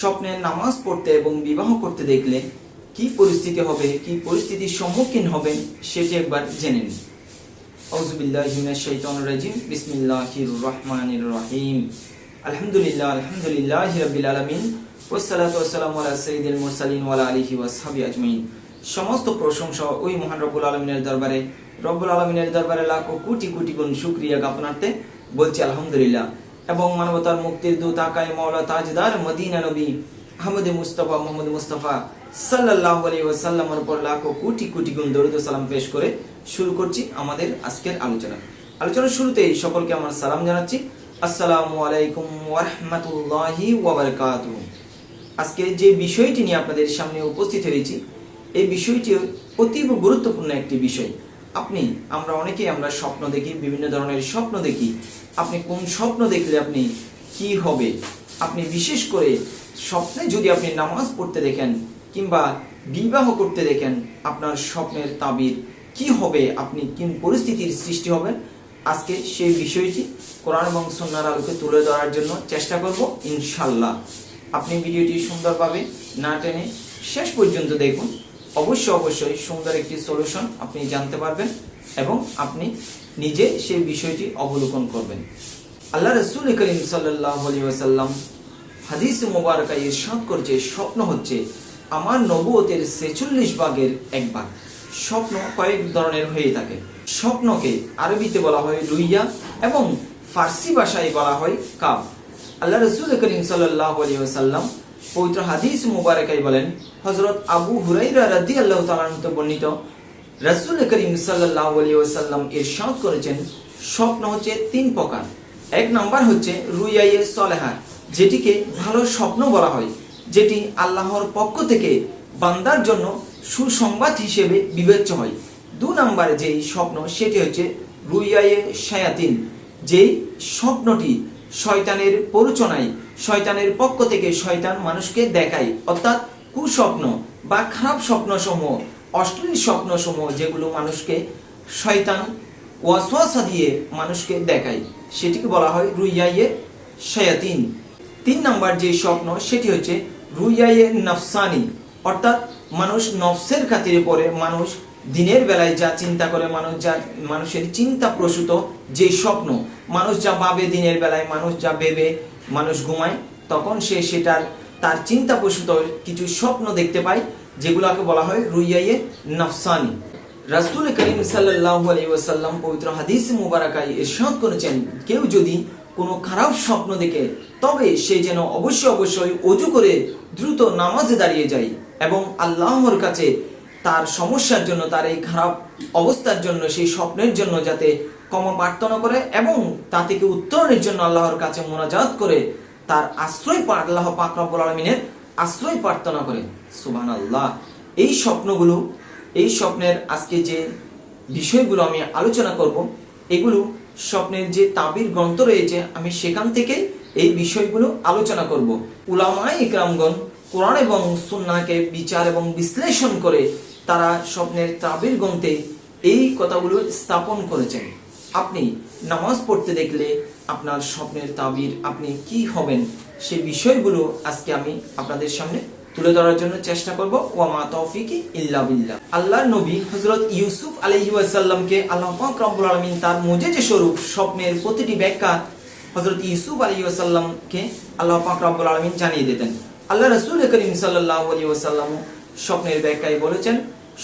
স্বপ্নে নামাজ পড়তে এবং বিবাহ করতে দেখলে কি পরিস্থিতি হবে, কি পরিস্থিতির সম্মুখীন হবেন সেটি একবার জেনে নিন। ওয়া সমস্ত প্রশংসা ওই মহান রব্বুল আলামিনের দরবারে, রব্বুল আলামিনের দরবারে লাখো কোটি কোটি গুণ শুকরিয়া জ্ঞাপনার্থে বলছি আলহামদুলিল্লাহ। এবং মানবতার মুক্তির দূত আকাই মাওলা তাজদার মদিনা নবী আহমদ মুস্তফা মোহাম্মদ মুস্তাফা সাল্লাল্লাহু আলাইহি ওয়াসাল্লামের উপর লাখো কোটি কোটি গুণ দরুদ সালাম পেশ করে শুরু করছি আমাদের আজকের আলোচনা। আলোচনার শুরুতেই সকলকে আমার সালাম জানাচ্ছি। আসসালামু আলাইকুম ওয়া রাহমাতুল্লাহি ওয়া আজকে যে বিষয়টি নিয়ে আপনাদের সামনে উপস্থিত হয়েছি, এই বিষয়টি অতীব গুরুত্বপূর্ণ একটি বিষয়। আপনি, আমরা অনেকেই আমরা স্বপ্ন দেখি, বিভিন্ন ধরনের স্বপ্ন দেখি। আপনি কোন স্বপ্ন দেখলে আপনি কি হবে? আপনি বিশেষ করে স্বপ্নে যদি আপনি নামাজ পড়তে দেখেন কিংবা বিবাহ করতে দেখেন, আপনার স্বপ্নের তাবির কি হবে? আপনি কোন পরিস্থিতির সৃষ্টি হবেন? আজকে সেই বিষয়টি কোরআন এবং সন্ন্যার আলোকে তুলে ধরার জন্য চেষ্টা করব ইনশাল্লাহ আপনি ভিডিওটি সুন্দরভাবে না টেনে শেষ পর্যন্ত দেখুন। অবশ্যই অবশ্যই সুন্দর একটি সলিউশন আপনি জানতে পারবেন এবং আপনি নিজে সেই বিষয়টি অবলোকন করবেন। আল্লাহ রসুল করিম সাল্লাহ আলী ওয়াসাল্লাম হাদিস মোবারকায় ইরশাদ করছে, স্বপ্ন হচ্ছে আমার নবুয়তের ছেচল্লিশ ভাগের এক ভাগ। স্বপ্ন কয়েক ধরনের হয়ে থাকে। স্বপ্নকে আরবিতে বলা হয় রুইয়া এবং ফার্সি ভাষায় বলা হয় কাব। আল্লাহ রসুল করিম সাল্লাহ আলী ওয়াসাল্লাম পবিত্র হাদিস মুবারকাই বলেন হজরত আবু হুরাইরা রাদি আল্লাহ তালান্ত বর্ণিত, রসুল করিম সাল্লাহ আলী ওসাল্লাম ইরশাদ করেছেন, স্বপ্ন হচ্ছে তিন প্রকার। এক নম্বর হচ্ছে রুইয়াইয়ে সলেহা, যেটিকে ভালো স্বপ্ন বলা হয়, যেটি আল্লাহর পক্ষ থেকে বান্দার জন্য সুসংবাদ হিসেবে বিবেচ্য হয়। দু নম্বরে যেই স্বপ্ন, সেটি হচ্ছে রুইয়াইয়ে শায়াতিন, যেই স্বপ্নটি শয়তানের পরচনায় শয়তানের পক্ষ থেকে শয়তান মানুষকে দেখায়। অর্থাৎ কুস্বপ্ন বা খারাপ স্বপ্ন সমূহ অশ্লীল স্বপ্ন সমূহ যেগুলো মানুষকে শয়তান ওয়াসওয়াসা দিয়ে মানুষকে দেখায়। সেটিকে বলা হয় রুইয়াইয়ে শায়াতিন। তিন নাম্বার যে স্বপ্ন, সেটি হচ্ছে রুইয়াইয়ে নফসানি। অর্থাৎ মানুষ নফসের খাতিরে পড়ে, মানুষ দিনের বেলায় যা চিন্তা করে মানুষ, যা মানুষের চিন্তা প্রসূত যে স্বপ্ন, মানুষ যা ভাবে দিনের বেলায়, মানুষ যা ভেবে মানুষ ঘুমায়, তখন সে সেটার, তার চিন্তা প্রসূত কিছু স্বপ্ন দেখতে পায়, যেগুলোকে বলা হয় রুইয়াইয়ে নফসানি। রাসূল করিম সাল্লাল্লাহু আলাইহি পবিত্র হাদিস মুবারাকায় ইরশাদ করেছেন, কেউ যদি কোনো খারাপ স্বপ্ন দেখে, তবে সে যেন অবশ্যই অবশ্যই অজু করে দ্রুত নামাজে দাঁড়িয়ে যায় এবং আল্লাহর কাছে তার সমস্যার জন্য, তার এই খারাপ অবস্থার জন্য, সেই স্বপ্নের জন্য যাতে ক্ষমা প্রার্থনা করে এবং তা থেকে উত্তরণের জন্য আল্লাহর কাছে মোনাজাত করে তার আশ্রয় আল্লাহ পাক রব্বুল আলমিনের আশ্রয় প্রার্থনা করে। সুবাহ আল্লাহ এই স্বপ্নগুলো, এই স্বপ্নের আজকে যে বিষয়গুলো আমি আলোচনা করব, এগুলো স্বপ্নের যে তাবির গ্রন্থ রয়েছে, আমি সেখান থেকে এই বিষয়গুলো আলোচনা করব। উলামায়ে ইকরামগণ কোরআন এবং সুন্নাহকে বিচার এবং বিশ্লেষণ করে তারা স্বপ্নের তাবির গ্রন্থে এই কথাগুলো স্থাপন করেছেন। আপনি নামাজ পড়তে দেখলে আপনার স্বপ্নের তাবির আপনি কি হবেন? সে বিষয়গুলো আজকে আমি আপনাদের সামনে তুলে ধরার জন্য চেষ্টা করব। ওয়ামা তৌফিকি ইল্লা বিল্লাহ। আল্লাহর নবী হযরত ইউসুফ আলাইহি ওয়াসাল্লামকে আল্লাহ পাক রব্বুল আলামিন তার মুজিজে স্বরূপ স্বপ্নের প্রতিটি ব্যাখ্যা হযরত ইউসুফ আলাইহি ওয়াসাল্লামকে আল্লাহ পাক রব্বুল আলামিন জানিয়ে দিতেন। আল্লাহ রাসূল করিম সাল্লাল্লাহু আলাইহি ওয়াসাল্লাম স্বপ্নের ব্যাখ্যায় বলেছেন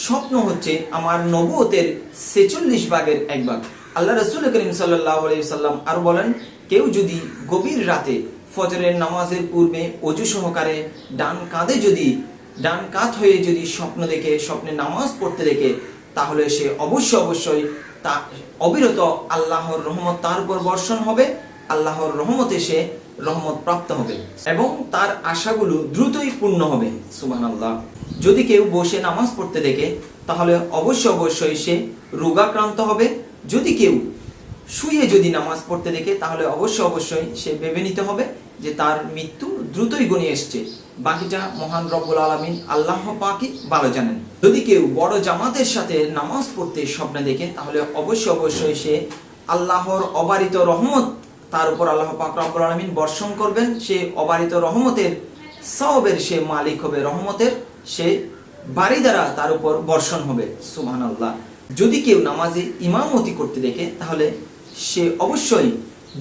স্বপ্ন হচ্ছে আমার নবুয়তের ছেচল্লিশ ভাগের এক ভাগ। আল্লাহ রসুল করিম সাল্লাম আর বলেন, কেউ যদি গভীর রাতে ফজরের নামাজের পূর্বে অজু সহকারে ডান কাঁধে যদি, ডান কাত হয়ে যদি স্বপ্ন দেখে, স্বপ্নে নামাজ পড়তে দেখে, তাহলে সে অবশ্যই অবশ্যই তা, অবিরত আল্লাহর রহমত তার উপর বর্ষণ হবে, আল্লাহর রহমতে সে রহমত প্রাপ্ত হবে এবং তার আশাগুলো দ্রুতই পূর্ণ হবে। সুবান আল্লাহ যদি কেউ বসে নামাজ পড়তে দেখে, তাহলে অবশ্য অবশ্যই সে রোগাক্রান্ত হবে। যদি কেউ শুয়ে যদি নামাজ পড়তে দেখে, তাহলে অবশ্যই অবশ্যই সে ভেবে নিতে হবে যে তার মৃত্যু দ্রুতই গণিয়ে এসছে। বাকিটা মহান রব্বুল আলমিন আল্লাহ পাকি ভালো জানেন। যদি কেউ বড় জামাতের সাথে নামাজ পড়তে স্বপ্নে দেখে, তাহলে অবশ্যই অবশ্যই সে আল্লাহর অবারিত রহমত, তার উপর আল্লাহ পাক রব্বুল আলমিন বর্ষণ করবেন। সে অবারিত রহমতের সবের সে মালিক হবে রহমতের। সে বাড়ি দ্বারা তার উপর বর্ষণ হবে সুবহান আল্লাহ যদি কেউ নামাজে ইমামতি করতে দেখে, তাহলে সে অবশ্যই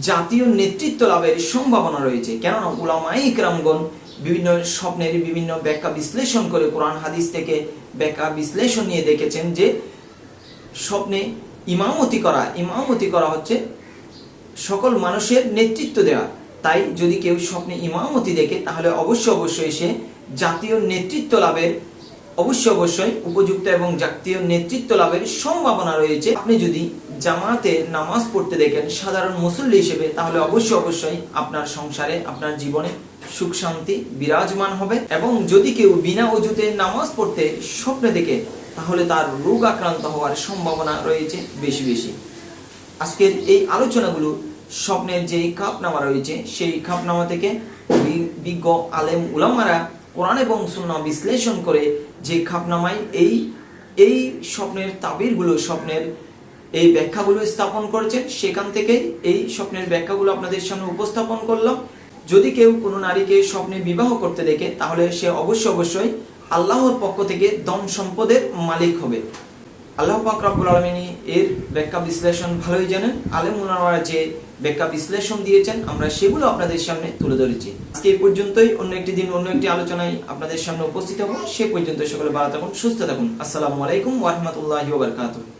জাতীয় নেতৃত্ব লাভের সম্ভাবনা রয়েছে। কেননা উলামাই ইকরামগণ বিভিন্ন স্বপ্নের বিভিন্ন ব্যাখ্যা বিশ্লেষণ করে কোরআন, হাদিস থেকে ব্যাখ্যা বিশ্লেষণ নিয়ে দেখেছেন যে, স্বপ্নে ইমামতি করা ইমামতি করা হচ্ছে সকল মানুষের নেতৃত্ব দেওয়া তাই যদি কেউ স্বপ্নে ইমামতি দেখে, তাহলে অবশ্যই অবশ্যই সে জাতীয় নেতৃত্ব লাভের অবশ্যই অবশ্যই উপযুক্ত এবং জাতীয় নেতৃত্ব লাভের সম্ভাবনা রয়েছে। আপনি যদি জামাতে নামাজ পড়তে দেখেন সাধারণ মুসল্লি হিসেবে, তাহলে অবশ্যই অবশ্যই আপনার সংসারে, আপনার জীবনে সুখ শান্তি বিরাজমান হবে। এবং যদি কেউ বিনা অজুতে নামাজ পড়তে স্বপ্নে দেখে, তাহলে তার রোগ আক্রান্ত হওয়ার সম্ভাবনা রয়েছে বেশি বেশি। আজকের এই আলোচনাগুলো স্বপ্নের যে খাপনামা রয়েছে, সেই খাপনামা থেকে বিজ্ঞ আলেম উলামারা কোরআন এবং সুন্না বিশ্লেষণ করে যে খাপনামায় এই এই স্বপ্নের তাবিরগুলো, স্বপ্নের এই ব্যাখ্যাগুলো স্থাপন করেছেন, সেখান থেকেই এই স্বপ্নের ব্যাখ্যাগুলো আপনাদের সামনে উপস্থাপন করলাম। যদি কেউ কোনো নারীকে স্বপ্নে বিবাহ করতে দেখে, তাহলে সে অবশ্য অবশ্যই আল্লাহর পক্ষ থেকে দম সম্পদের মালিক হবে। আল্লাহ পাক আলমিনী এর ব্যাখ্যা বিশ্লেষণ ভালোই জানেন। আলেম উলামারা যে ব্যাখ্যা বিশ্লেষণ দিয়েছেন, আমরা সেগুলো আপনাদের সামনে তুলে ধরেছি। আজকে এই পর্যন্তই, অন্য একটি দিন, অন্য একটি আলোচনায় আপনাদের সামনে উপস্থিত হব। সে পর্যন্ত সকলে ভালো থাকুন, সুস্থ থাকুন। আসসালামু আলাইকুম ওয়া বারাকাতুহু।